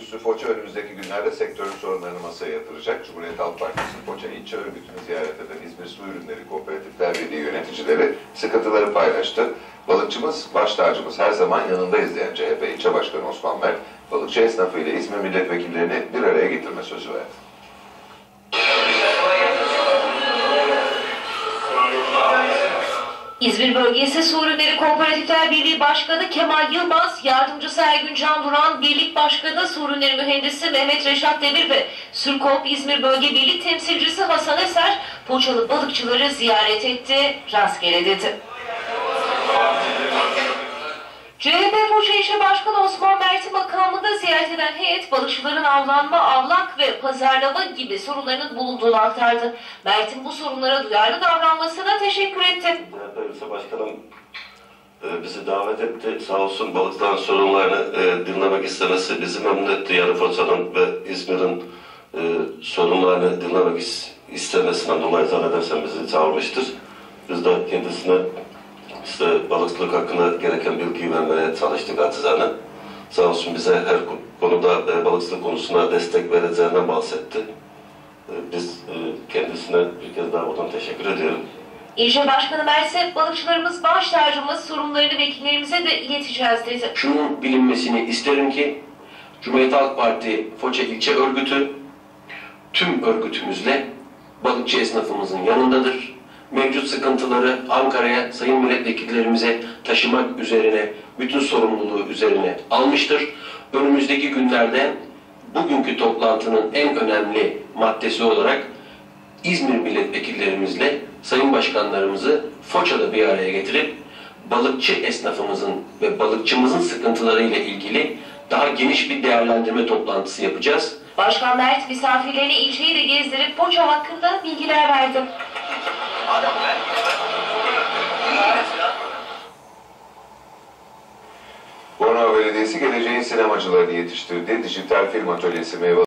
Üssü Foça önümüzdeki günlerde sektörün sorunlarını masaya yatıracak. Cumhuriyet Halk Partisi Foça İlçe Örgütü'nü ziyaret eden İzmir Su Ürünleri Kooperatifler Birliği yöneticileri sıkıntıları paylaştı. Balıkçımız, baş tacımız her zaman yanındayız diyen CHP İlçe Başkanı Osman Mert, balıkçı esnafı ile İzmir milletvekillerini bir araya getirme sözü verdi. İzmir Bölgesi Su Ürünleri Kooperatifler Birliği Başkanı Kemal Yılmaz, Yardımcısı Ergün Can Duran, Birlik Başkanı Su Ürünleri Mühendisi Mehmet Reşat Demir ve Sürkop İzmir Bölge Birlik Temsilcisi Hasan Eser, Poçalı balıkçıları ziyaret etti, rastgele dedi. CHP Foça İlçe Başkanı eden heyet balıkçıların avlanma, avlak ve pazarlama gibi sorunlarının bulunduğunu aktardı. Mert'in bu sorunlara duyarlı davranmasına teşekkür etti. CHP Başkanım e, bizi davet etti. Sağ olsun balıktan sorunlarını e, dinlemek istemesi bizi memnun etti. Yarıfosa'nın ve İzmir'in e, sorunlarını dinlemek is- istemesinden dolayı zannedersem bizi çağırmıştır. Biz de kendisine işte balıkçılık hakkında gereken bilgiyi vermeye çalıştık acizane. Sağ olsun bize her konuda e, balıkçılık konusuna destek vereceğinden bahsetti. E, biz e, kendisine bir kez daha buradan teşekkür ediyorum. İlçe Başkanı Merse, balıkçılarımız baş tacımız, sorunlarını vekillerimize de ileteceğiz dedi. şunun bilinmesini isterim ki Cumhuriyet Halk Parti Foça İlçe Örgütü tüm örgütümüzle balıkçı esnafımızın yanındadır. Mevcut sıkıntıları Ankara'ya sayın milletvekillerimize taşımak üzerine bütün sorumluluğu üzerine almıştır. Önümüzdeki günlerde bugünkü toplantının en önemli maddesi olarak İzmir milletvekillerimizle sayın başkanlarımızı Foça'da bir araya getirip balıkçı esnafımızın ve balıkçımızın sıkıntılarıyla ilgili daha geniş bir değerlendirme toplantısı yapacağız. Başkan Mert misafirlerine ilçeyi de gezdirip Foça hakkında bilgiler verdi. Bornova Belediyesi geleceğin sinemacılarını yetiştirdiği dijital film atölyesi meyve